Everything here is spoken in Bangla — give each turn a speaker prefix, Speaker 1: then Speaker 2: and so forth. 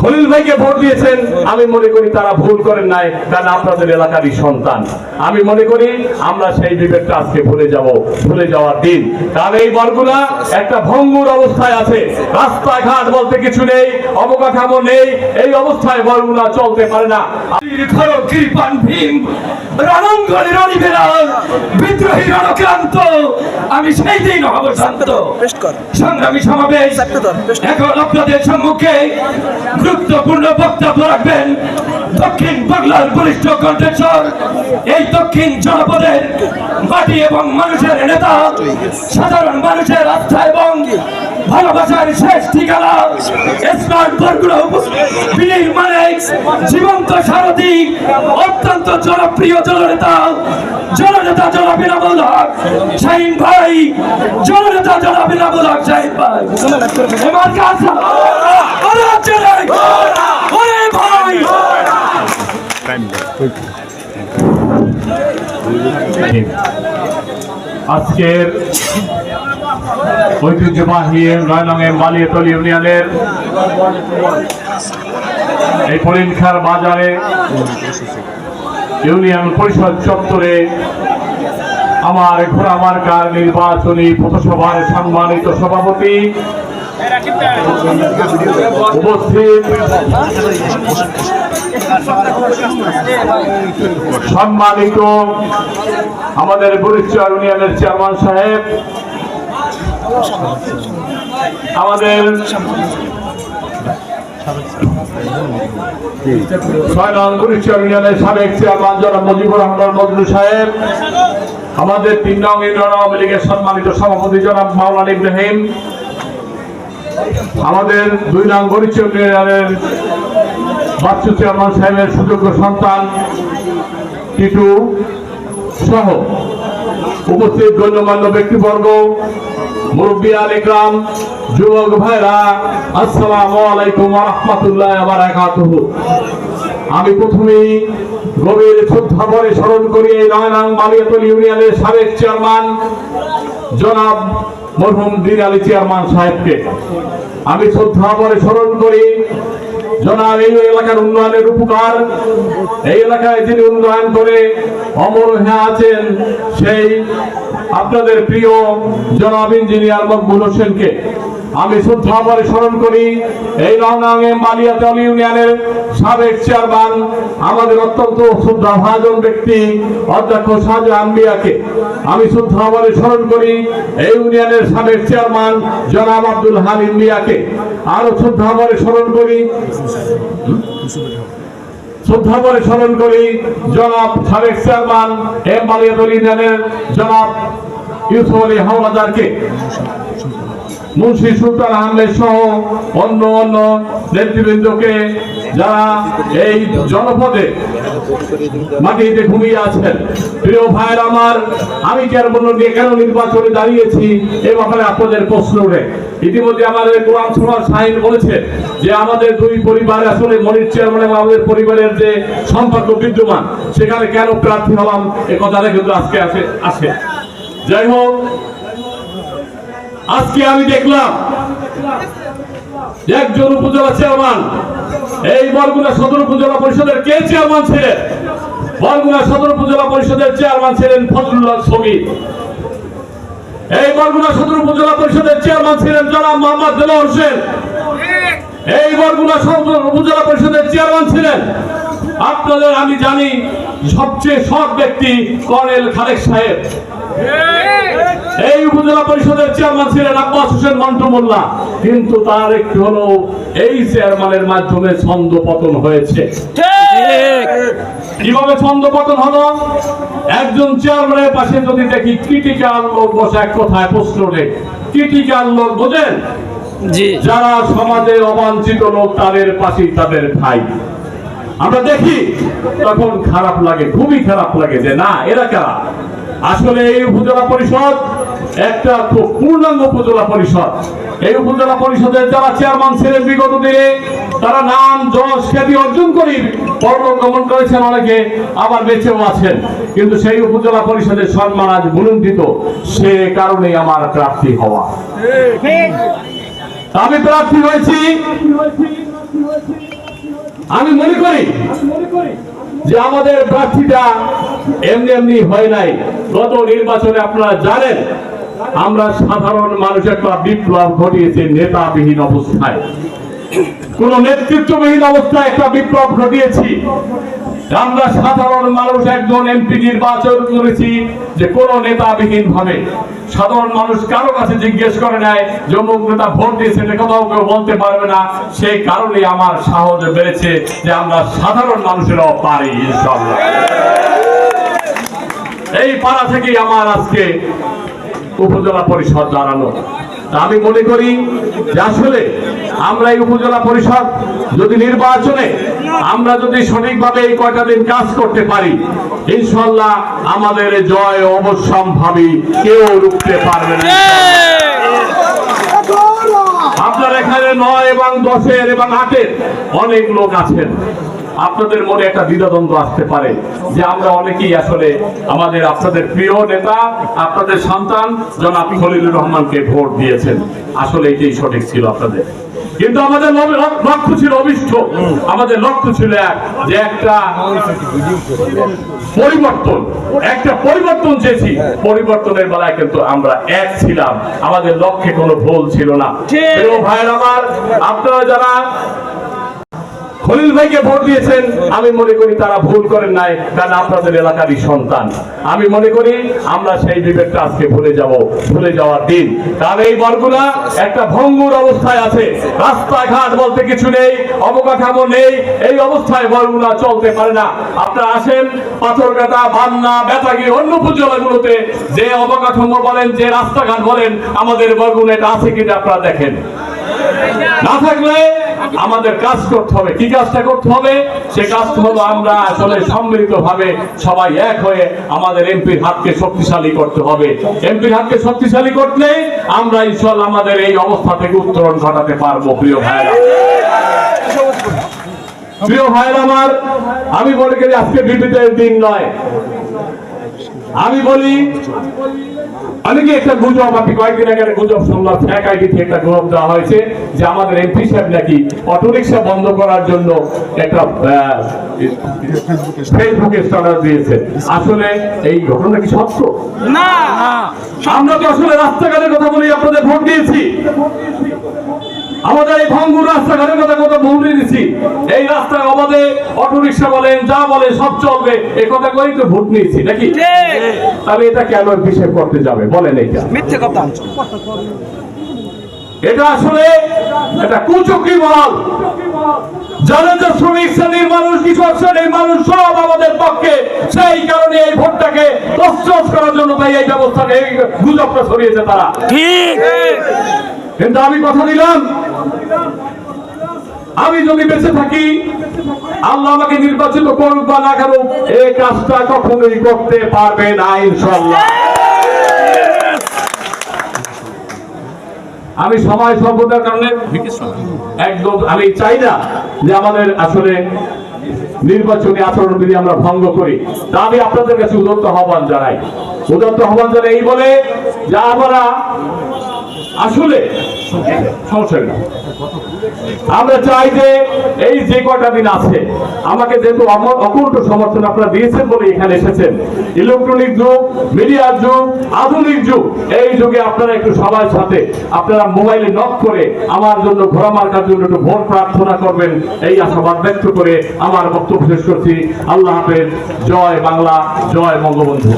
Speaker 1: খলিল ভাইকে ভোট দিয়েছেন। আমি মনে করি তারা ভুল করেন নাই কারণ আপনাদের এলাকারই সন্তান। আমি মনে করি আমরা সেই বিবেকটা আজকে ভুলে যাব ভুলে যাওয়ার দিন। কারণ এই বরগুনা একটা ভঙ্গুর অবস্থায় আছে। রাস্তাঘাট বলতে কিছু নেই অবকাঠামো নেই এই অবস্থায় বরগুনা চলতে পারে না।
Speaker 2: খর কৃপান রণাঙ্গনে রণিবেলাল বিদ্রোহী রণক্রান্ত। আমি সেই দিন হব শান্ত। সংগ্রামী সমাবেশ এখন আপনাদের সম্মুখে গুরুত্বপূর্ণ বক্তব্য রাখবেন। দক্ষিণ বাংলার বরিষ্ঠ কণ্ঠেশ্বর এই দক্ষিণ জনপদের মাটি এবং মানুষের নেতা, সাধারণ মানুষের আস্থা এবং ভালোবাসার শেষ ঠিকানা, স্মার্ট বরগুনা বীর মানে জীবন্ত সারথী, অত্যন্ত জনপ্রিয় জননেতা জননেতা জনাবিনাবুল হক, শাহিন ভাই, জননেতা জনাবিনাবুল হক, শাহিন ভাই।
Speaker 1: আজকের ঐতিহ্যবাহী নয়নঙের মালিয়াতলি ইউনিয়নের এই পরিণখার বাজারে ইউনিয়ন পরিষদ চত্বরে আমার ঘোড়ামার্কার নির্বাচনী পথসভার সম্মানিত সভাপতি সম্মানিত আমাদের বরিশাল ইউনিয়নের চেয়ারম্যান সাহেব, আমাদের ছয় নং ইউনিয়নের সাবেক চেয়ারম্যান জনাব মুজিবুর রহমান সাহেব, আমাদের তিন নং ইউনিয়ন আওয়ামী লীগের সম্মানিত সভাপতি জনাব মাওলানা ইব্রাহিম আমাদের দুই নং বরিশাল ইউনিয়নের বাচ্চু চেয়ারম্যান সাহেবের সুযোগ্য সন্তান, টিটু সহ উপস্থিত গণ্যমান্য ব্যক্তিবর্গ, মুরব্বী আলিগ্রাম যুবক ভাইরা, আসসালামু আলাইকুম রহমতুল্লাহ বারাকাতুহু। আমি প্রথমেই গভীর শ্রদ্ধা ভরে স্মরণ করি এই নয়নাং বালিয়াতল ইউনিয়নের সাবেক চেয়ারম্যান জনাব মরহুম দিন আলী চেয়ারম্যান সাহেবকে। আমি শ্রদ্ধা করে স্মরণ করি, জনাব এই এলাকার উন্নয়নের উপকার। এই এলাকায় যিনি উন্নয়ন করে অমর হ্যাঁ আছেন, সেই আপনাদের প্রিয় জনাব ইঞ্জিনিয়ার মকবুল হোসেনকে। আমি শ্রদ্ধা ভরে স্মরণ করি, এই রওনাঙ্গে মালিয়াতল ইউনিয়নের সাবেক চেয়ারম্যান, আমাদের অত্যন্ত শ্রদ্ধা ভাজন ব্যক্তি, অধ্যক্ষ শাহজাহান মিয়াকে আমি শ্রদ্ধা ভরে স্মরণ করি, এই ইউনিয়নের সাবেক চেয়ারম্যান জনাব আব্দুল হালিম মিয়াকে। আরও ভরে স্মরণ করি শ্রদ্ধা করে স্মরণ করি, জনাব সাবেক চেয়ারম্যান এম বালিয়াদল ইউনিয়নের জনাব ইউসুফ আলী হাওলাদারকে। মুন্সি সুলতান আহমেদ সহ অন্য অন্য নেতৃবৃন্দকে যারা এই জনপদে মাটিতে ঘুমিয়ে আছেন। প্রিয় ভাইয়ের আমার, আমি কেন নিয়ে কেন নির্বাচনে দাঁড়িয়েছি এ ব্যাপারে আপনাদের প্রশ্ন উঠে। ইতিমধ্যে আমাদের কোরআন সভার সাহিন বলেছে যে আমাদের দুই পরিবার, আসলে মনির চেয়ারম্যান এবং আমাদের পরিবারের যে সম্পর্ক বিদ্যমান, সেখানে কেন প্রার্থী হলাম, এ কথাটা কিন্তু আজকে আসে আসে। যাই হোক আজকে আমি দেখলাম একজন উপজেলা চেয়ারম্যান, এই বরগুনা সদর উপজেলা পরিষদের কে চেয়ারম্যান ছিলেন? বরগুনা সদর উপজেলা পরিষদের চেয়ারম্যান ছিলেন ফজলুল্লাহ সগীর এই বরগুনা সদর উপজেলা পরিষদের চেয়ারম্যান ছিলেন জনাব মোহাম্মদ দেলা হোসেন। এই বরগুনা সদর উপজেলা পরিষদের চেয়ারম্যান ছিলেন আপনাদের, আমি জানি, সবচেয়ে সৎ ব্যক্তি কর্নেল খালেক সাহেব। এই উপজেলা পরিষদের চেয়ারম্যান ছিলেন আব্বাস হোসেন মন্টু মোল্লা। কিন্তু তার একটু হলো এই চেয়ারম্যানের মাধ্যমে ছন্দ পতন হয়েছে। কীভাবে ছন্দ পতন হলো? একজন চেয়ারম্যানের পাশে যদি দেখি ক্রিটিক্যাল লোক বসে এক কথায় প্রশ্ন নেই ক্রিটিক্যাল লোক বোঝেন? যারা সমাজে অবাঞ্ছিত লোক তাদের পাশে তাদের ভাই। আমরা দেখি তখন খারাপ লাগে খুবই খারাপ লাগে যে না এরা কারা? আসলে এই উপজেলা পরিষদ একটা পূর্ণাঙ্গ উপজেলা পরিষদ। এই উপজেলা পরিষদের যারা চেয়ারম্যান ছিলেন বিগত দিনে, তারা নাম, যশ, খ্যাতি অর্জন করে পরলোকগমন করেছেন অনেকে, আবার বেঁচেও আছেন। কিন্তু সেই উপজেলা পরিষদের সম্মান আজ বুলন্দিত। সে কারণেই আমার প্রার্থী হওয়া। আমি প্রার্থী হয়েছি। আমি মনে করি যে আমাদের প্রার্থীটা এমনি এমনি হয় নাই। গত নির্বাচনে আপনারা জানেন, আমরা সাধারণ মানুষ একটা বিপ্লব ঘটিয়েছি নেতাবিহীন অবস্থায়। কোন নেতৃত্ববিহীন অবস্থায় একটা বিপ্লব ঘটিয়েছি। আমরা সাধারণ মানুষ একজন এমপি নির্বাচন করেছি যে কোন নেতাবিহীন ভাবে। সাধারণ মানুষ কারও কাছে জিজ্ঞেস করে নাই যে অমুক নেতা ভোট দিয়েছে, এটা কোথাও কেউ বলতে পারবে না। সেই কারণে আমার সাহস বেড়েছে যে আমরা সাধারণ মানুষেরাও পারি ইনশাল্লাহ এই পাড়া থেকেই আমার আজকে উপজেলা পরিষদ দাঁড়ানো আমি মনে করি যে আসলে আমরা এই উপজেলা পরিষদ যদি নির্বাচনে আমরা যদি সঠিকভাবে এই কয়টা দিন কাজ করতে পারি ইনশাল্লাহ আমাদের জয় অবশ্যম্ভাবী কেউ রুখতে পারবে না আপনার এখানে নয় এবং দশের এবং আটের অনেক লোক আছেন। আপনাদের মনে একটা দ্বিধাদ্বন্দ্ব আসতে পারে যে আমরা অনেকেই আসলে আমাদের আপনাদের প্রিয় নেতা আপনাদের সন্তান জনাব খলিলুর রহমানকে ভোট দিয়েছেন। আসলে এটাই সঠিক ছিল আপনাদের। কিন্তু আমাদের লক্ষ্য ছিল অভিষ্ট। আমাদের লক্ষ্য ছিল এক যে একটা পরিবর্তন একটা পরিবর্তন চেয়েছি। পরিবর্তনের বেলায় কিন্তু আমরা এক ছিলাম। আমাদের লক্ষ্যে কোনো ভুল ছিল না। ভাইয়ের আমার আপনারা যারা খলিল ভাইকে ভোট দিয়েছেন, আমি মনে করি তারা ভুল করেন নাই, কারণ আপনাদের এলাকারই সন্তান। আমি মনে করি আমরা সেই বিবেকটা আজকে ভুলে যাব, ভুলে যাওয়ার দিন। কারণ এই বরগুনা একটা ভঙ্গুর অবস্থায় আছে। রাস্তাঘাট বলতে কিছু নেই, অবকাঠামো নেই, এই অবস্থায় বরগুনা চলতে পারে না। আপনারা আসেন, পাথরঘাটা, বান্না, বেতাগি, অন্য উপজেলাগুলোতে যে অবকাঠামো বলেন, যে রাস্তাঘাট বলেন, আমাদের বরগুনা এটা আছে কিনা আপনারা দেখেন। না থাকলে আমাদের কাজ করতে হবে। কি কাজটা করতে হবে? সে কাজটা হলো আমরা আসলে সম্মিলিত ভাবে সবাই এক হয়ে আমাদের এমপির হাতকে শক্তিশালী করতে হবে। এমপির হাতকে শক্তিশালী করলে আমরা ইনশাল্লাহ আমাদের এই অবস্থা থেকে উত্তরণ ঘটাতে পারব, প্রিয় ভাইরা প্রিয় ভাইরা আমার, আমি মনে করি আজকে বিপদের দিন নয়। আমি বলি অনেকে একটা গুজব আপনি কয়েকদিন আগে গুজব শুনলাম এক আইডি থেকে একটা গুজব দেওয়া হয়েছে যে আমাদের এমপি সাহেব নাকি অটোরিকশা বন্ধ করার জন্য একটা ফেসবুকে স্ট্যাটাস দিয়েছে। আসলে এই ঘটনা কি সত্য?
Speaker 3: না
Speaker 1: আমরা তো আসলে রাস্তাঘাটের কথা বলি আপনাদের ভোট দিয়েছি। আমাদের এই ভঙ্গুর রাস্তাঘাটের কথা কথা ভুলে দিচ্ছি আমাদের অটোরিকশা বলেন যা বলে সব চলবে। এই কথা করেই তো ভোট নিয়েছি নাকি? তাহলে এটা কেন হিসেব করতে যাবে? বলেন এইটা।
Speaker 3: মিথ্যে কথা।
Speaker 1: এটা আসলে এটা কুচক্রি বল। যে শ্রমিক শ্রেণির মানুষ কৃষক শ্রেণির মানুষ সব আমাদের পক্ষে। সেই কারণে এই ভোটটাকে তসতস করার জন্য তাই এই ব্যবস্থাকে এই গুজবটা ছড়িয়েছে তারা।
Speaker 3: ঠিক।
Speaker 1: কিন্তু আমি কথা দিলাম আমি যদি বেঁচে থাকি, আল্লাহ আমাকে নির্বাচিত করুক বা না করুক এই কাজটা কখনোই করতে পারবে না ইনশাল্লাহ আমি সময় স্বল্পতার কারণে একদম, আমি চাই না যে আমাদের আসলে নির্বাচনী আচরণবিধি আমরা ভঙ্গ করি। তা আমি আপনাদের কাছে উদত্ত আহ্বান জানাই। উদত্ত আহ্বান জানাই এই বলে, যা আমরা আসলে, সমস্যা। আমরা চাই যে এই যে কটা দিন আছে, আমাকে যেহেতু অকুণ্ঠ সমর্থন আপনারা দিয়েছেন বলে এখানে এসেছেন, ইলেকট্রনিক যুগ মিডিয়ার যুগ, আধুনিক যুগ, এই যুগে আপনারা একটু সবার সাথে আপনারা মোবাইলে নক করে আমার জন্য ঘোরা মার্কার জন্য একটু ভোট প্রার্থনা করবেন, এই আশাবাদ ব্যক্ত করে আমার বক্তব্য শেষ করছি। আল্লাহ হাফেজ, জয় বাংলা, জয় বঙ্গবন্ধু।